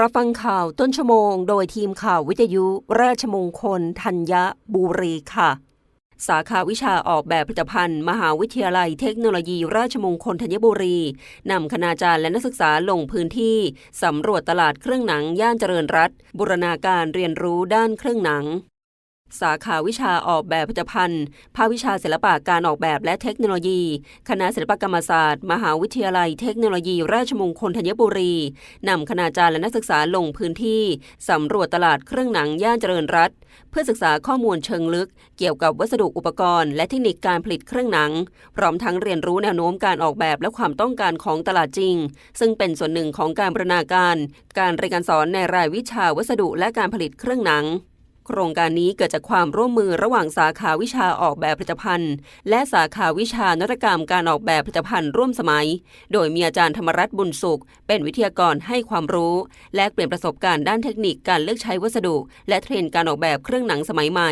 รับฟังข่าวต้นชั่วโมง โดยทีมข่าววิทยุราชมงคลธัญบุรีค่ะ สาขาวิชาออกแบบผลิตภัณฑ์ มหาวิทยาลัยเทคโนโลยี ราชมงคลธัญบุรี นำคณาจารย์และนักศึกษาลงพื้นที่ สำรวจตลาดเครื่องหนังย่านเจริญรัตบูรณาการเรียนรู้ด้านเครื่องหนัง สาขาวิชาออกแบบผลิตภัณฑ์ ภาควิชาศิลปะการออกแบบและเทคโนโลยี คณะศิลปกรรมศาสตร์ มหาวิทยาลัยเทคโนโลยี ราชมงคลธัญบุรี นำคณาจารย์และนักศึกษาลงพื้นที่ สำรวจตลาดเครื่องหนังย่านเจริญรัตเพื่อศึกษาข้อมูลเชิงลึก เกี่ยวกับวัสดุอุปกรณ์ และเทคนิคการผลิตเครื่องหนัง พร้อมทั้งเรียนรู้แนวโน้มการออกแบบและความต้องการของตลาดจริง ซึ่งเป็นส่วนหนึ่งของการบรรณาการ การเรียนการสอนในรายวิชาวัสดุและการผลิตเครื่องหนัง โครงการนี้เกิดจากความร่วมมือระหว่างสาขาวิชาออกแบบผลิตภัณฑ์ และสาขาวิชานวัตกรรมการออกแบบผลิตภัณฑ์ร่วมสมัย โดยมีอาจารย์ธรรมรัตน์บุญสุข เป็นวิทยากรให้ความรู้ และเปลี่ยนประสบการณ์ด้านเทคนิคการเลือกใช้วัสดุ และเทรนด์การออกแบบเครื่องหนังสมัยใหม่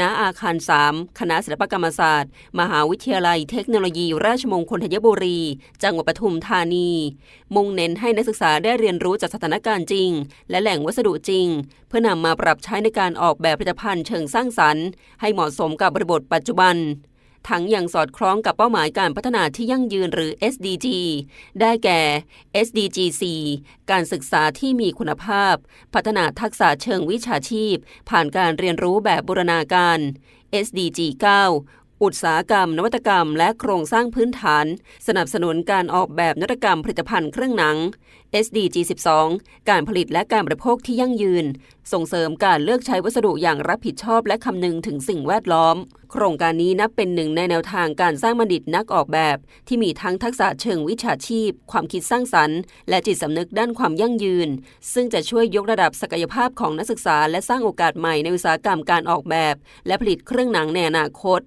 ณอาคาร 3 คณะศิลปกรรมศาสตร์ มหาวิทยาลัยเทคโนโลยี ราชมงคลธัญบุรี จังหวัดปทุมธานี มุ่งเน้นให้นักศึกษาได้เรียนรู้จากสถานการณ์จริง และแหล่งวัสดุจริง เพื่อนำมาปรับใช้ในการออกอกแบบผลิตภัณฑ์เชิงสร้างสรรค์ ให้เหมาะสมกับบริบทปัจจุบัน ทั้งยังสอดคล้องกับเป้าหมายการพัฒนาที่ยั่งยืนหรือ SDG ได้แก่ SDG 4การศึกษาที่มีคุณภาพ พัฒนาทักษะเชิงวิชาชีพ ผ่านการเรียนรู้แบบบูรณาการ SDG 9 อุตสาหกรรม นวัตกรรม และโครงสร้างพื้นฐาน สนับสนุนการออกแบบนวัตกรรมผลิตภัณฑ์เครื่องหนัง SDG 12 การผลิตและการบริโภคที่ยั่งยืน ส่งเสริมการเลือกใช้วัสดุอย่างรับผิดชอบและคำนึงถึงสิ่งแวดล้อม โครงการนี้นับเป็นหนึ่งในแนวทางการสร้างบัณฑิตนักออกแบบ ที่มีทั้งทักษะเชิงวิชาชีพ ความคิดสร้างสรรค์ และจิตสำนึกด้านความยั่งยืน ซึ่งจะช่วยยกระดับศักยภาพของนักศึกษา และสร้างโอกาสใหม่ในอุตสาหกรรมการออกแบบ และผลิตเครื่องหนังในอนาคต